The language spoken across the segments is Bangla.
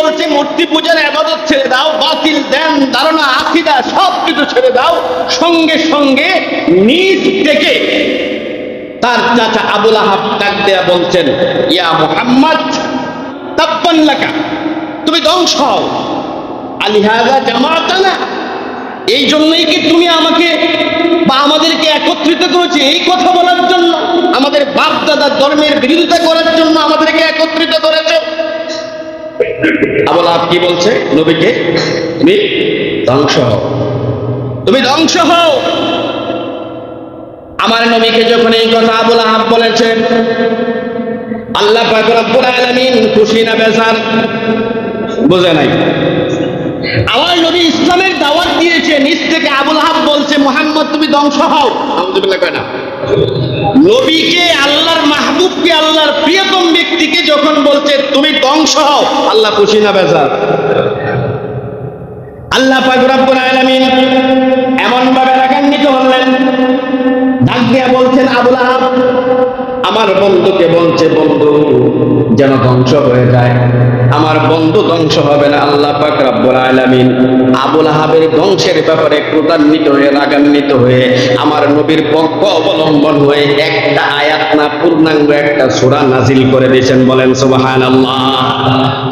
বলছে, মূর্তি পূজার আবাদত ছেড়ে দাও, বাতিল দেন ধারণা, আকিদা সব কিছু ছেড়ে দাও, সঙ্গে সঙ্গে নিজ থেকে তার চাচা আবুল আহাব ডাক দেয়া বলছেন, ইয়া মোহাম্মদ তাব্বাল্লাকা তুমি ধ্বংস হও। আলিহাজা জামাতানা, এই জন্যই কি তুমি আমাকে বা আমাদেরকে একত্রিত করেছে এই কথা বলার জন্য? আমাদের বাপ দাদার ধর্মের বিরোধিতা করার জন্য আমাদেরকে একত্রিত করেছে? আবুল আহাব কি বলছে? নবীকে? তুমি ধ্বংস হও। তুমি ধ্বংস হও। আমার নবীকে যখন এই কথা আবুল আহাব বলেছেন, আল্লাহ পাক রব্বুল আলামিন খুশি না বেজার? বোঝে নাই। আমার নবী ইসলামের দাওয়াত দিয়েছে, নিজ থেকে আবুল আহাব বলছে, মোহাম্মদ, তুমি ধ্বংস হও। না। নবীকে, আল্লাহর মাহবুবকে, আল্লাহর প্রিয়তম ব্যক্তিকে যখন বলছে, তুমি ধ্বংস হও, আল্লাহ খুশি না, বেজার? আল্লাহ আলামিন এমন ভাবে রাগান্বিত হলেন। ডাক দিয়া বলছেন, আবুল আহাব আমার বন্ধুকে বলছে, বন্ধু, যেন ধ্বংস হয়ে যায়। আমার বন্ধু ধ্বংস হবে না, আল্লাহ পাক রাব্বুল আলামিন আবুল আহাবের ধ্বংসের ব্যাপারে ক্রোধান্বিত হয়ে, রাগান্বিত হয়ে, আমার নবীর পক্ষ অবলম্বন হয়ে একটা আয়াত না, পূর্ণাঙ্গ একটা সূরা নাজিল করে দিয়েছেন। বলেন, সুবহানাল্লাহ।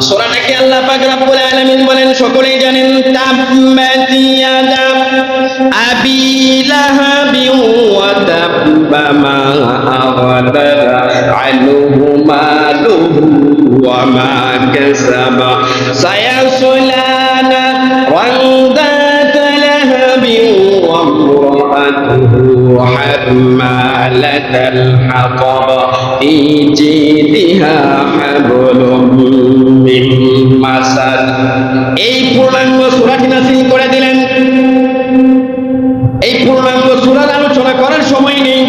সূরাটা কি আল্লাহ পাক রাব্বুল আলামিন বলেন, সকলেই জানেন ইয়াদা আবি লাহাবি ওয়া তাব্বা মা আগদারা আনহু মালুহু ওয়া মা কাসাবা। সায়াসলা وامرأته حمالة الحطب في جيدها حبل من مسد এই পূর্ণাঙ্গ সূরাটি নাযিল করে দিলেন এই পূর্ণাঙ্গ সূরার আলোচনা করার সময় নেই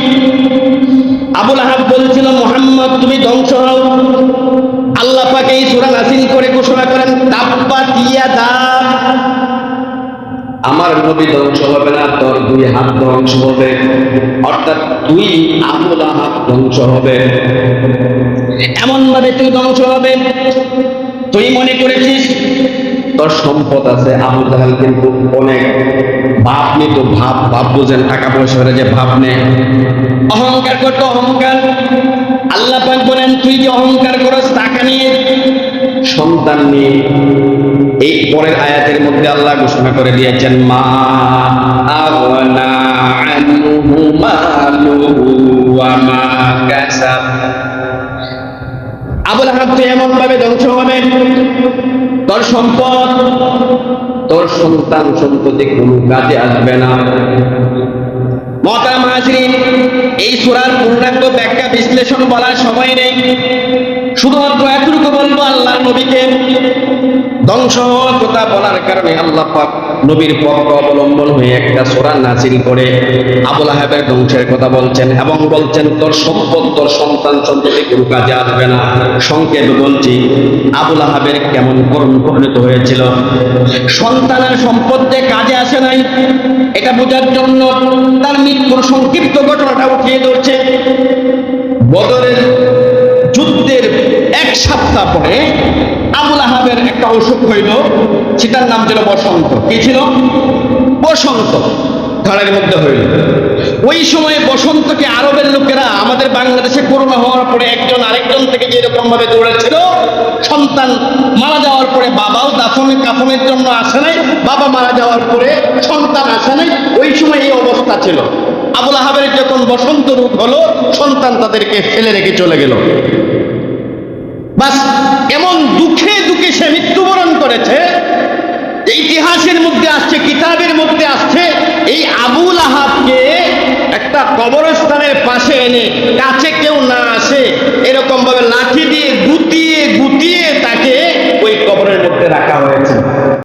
আবুল আহাব বলছিল মোহাম্মদ তুমি ধ্বংস হও আল্লাহ পাকে এই সূরা নাযিল করে ঘোষণা করেন তাব্বাত ইয়াদা আমার নবী ধ্বংস হবে না, তোর দুই হাত ধ্বংস হবে। অর্থাৎ দুই আবুল আহাব ধ্বংস হবে। এমন ভাবে তুই ধ্বংস হবে। তুই মনে করেছিস, তোর সম্পদ আছে আবু জাহাল, কিন্তু অনেক ভাব নিত ভাব ভাব বুঝেন, টাকা পয়সা যে ভাব নে অহংকার করতো অহংকার। আল্লাহ পাক বলেন, তুই যে অহংকার করস টাকা নিয়ে সন্তান নিয়ে এই পরের আয়াতের মধ্যে আল্লাহ ঘোষণা করে দিয়েছেন, মা আবুল আহাব তুই এমন ভাবে ধ্বংস হবে। তোর সম্পদ, তোর সন্তান সন্ততি কোনো কাজে আসবে না। মহতারাম হাজরিন, এই সূরার পূর্ণাঙ্গ ব্যাখ্যা বিশ্লেষণ বলার সময় নেই। শুধুমাত্র এতটুকু বলব আল্লাহ নবীকে ধ্বংস কথা বলার কারণে আল্লাহ পাক নবীর পক্ষ অবলম্বন হয়ে একটা সূরা নাজিল করে আবুল আহাবের ধ্বংসের কথা বলছেন এবং বলছেন, তোর সম্পদ, তোর সন্তান সন্ততি কোনো কাজে আসবে না। সংক্ষেপে বলছি, আবুল আহাবের কেমন করুণ পরিণত হয়েছিল। সন্তানের সম্পদ যে কাজে আসে নাই। এটা বোঝার জন্য তার মৃত্যুর সংক্ষিপ্ত ঘটনাটা উঠিয়ে ধরছে। বদরের যুদ্ধের এক সপ্তাহ পরে আবুল একটা অসুখ হইল, সেটার নাম ছিল বসন্ত। কি ছিল? বসন্ত। ঘাড়ের মধ্যে হইল। ওই সময়ে বসন্তকে আরবের লোকেরা, আমাদের বাংলাদেশে করোনা হওয়ার পরে একজন আরেকজন থেকে যেরকম ভাবে দৌড়াচ্ছিল সন্তান মারা যাওয়ার পরে বাবাও দাফনে কাফনের জন্য আসে নাই, বাবা মারা যাওয়ার পরে সন্তান আসে নাই, ওই সময় এই অবস্থা ছিল। আবুল আহাবের যখন বসন্ত রোগ হলো, সন্তান তাদেরকে ফেলে রেখে চলে গেল। বাস, এমন দুঃখে দুঃখে সে মৃত্যুবরণ করেছে। ইতিহাসের মধ্যে আসছে, কিতাবের মধ্যে আসছে, এই আবুল আহাবকে একটা কবরস্থানের পাশে এনে কাছে কেউ না আসে এরকম ভাবে লাঠি দিয়ে গুতিয়ে গুতিয়ে তাকে ওই কবরের মধ্যে রাখা হয়েছে।